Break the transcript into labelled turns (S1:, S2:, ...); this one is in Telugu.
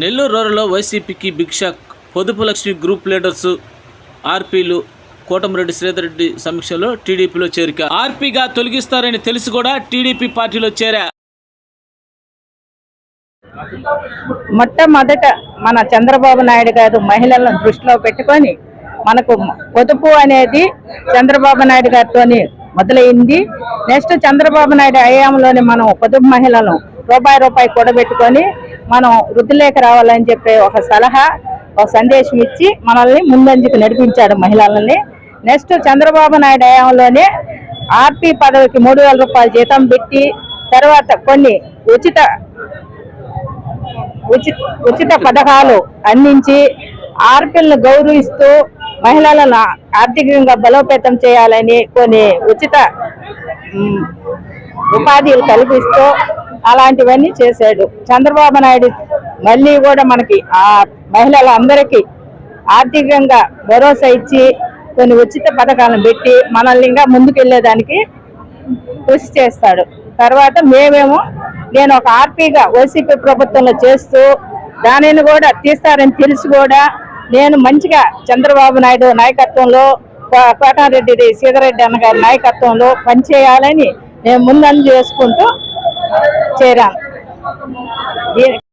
S1: నెల్లూరు రూరల్లో వైసీపీకి బిగ్ షాక్. పొదుపు లక్ష్మి గ్రూప్ లీడర్స్ ఆర్పీలు కోటమిరెడ్డి శ్రీధర్ రెడ్డి సమీక్షలో టీడీపీలో చేరిక. ఆర్పీగా తొలగిస్తారని తెలిసి కూడా టీడీపీ పార్టీలో చేరా.
S2: మొట్టమొదట మన చంద్రబాబు నాయుడు గారు మహిళలను దృష్టిలో పెట్టుకొని మనకు పొదుపు అనేది చంద్రబాబు నాయుడు గారితో మొదలైంది. నెక్స్ట్ చంద్రబాబు నాయుడు హయాంలోనే మనం పొదుపు మహిళలను రూపాయి రూపాయి కూడబెట్టుకొని మనం వృద్ధిలేక రావాలని చెప్పే ఒక సలహా ఒక సందేశం ఇచ్చి మనల్ని ముందంజకు నడిపించాడు మహిళలని. నెక్స్ట్ చంద్రబాబు నాయుడు హయాంలోనే ఆర్పీ పదవికి మూడు వేల రూపాయల జీతం పెట్టి తర్వాత కొన్ని ఉచిత ఉచిత ఉచిత పథకాలు అందించి ఆర్పిల్ని గౌరవిస్తూ మహిళలను ఆర్థికంగా బలోపేతం చేయాలని కొన్ని ఉచిత ఉపాధి ఉపాధిలు కల్పిస్తూ అలాంటివన్నీ చేశాడు. చంద్రబాబు నాయుడు మళ్ళీ కూడా మనకి ఆ మహిళలందరికీ ఆర్థికంగా భరోసా ఇచ్చి కొన్ని ఉచిత పథకాలను పెట్టి మనల్ని ఇంకా ముందుకెళ్ళేదానికి కృషి చేస్తాడు. తర్వాత మేమేమో నేను ఒక ఆర్పీగా వైసీపీ ప్రభుత్వంలో చేస్తూ దానిని కూడా తీస్తారని తెలిసి కూడా నేను మంచిగా చంద్రబాబు నాయుడు నాయకత్వంలో కోటారెడ్డి సీతారెడ్డి అన్న నాయకత్వంలో పనిచేయాలని నేను ముందంజ చేసుకుంటూ Chera.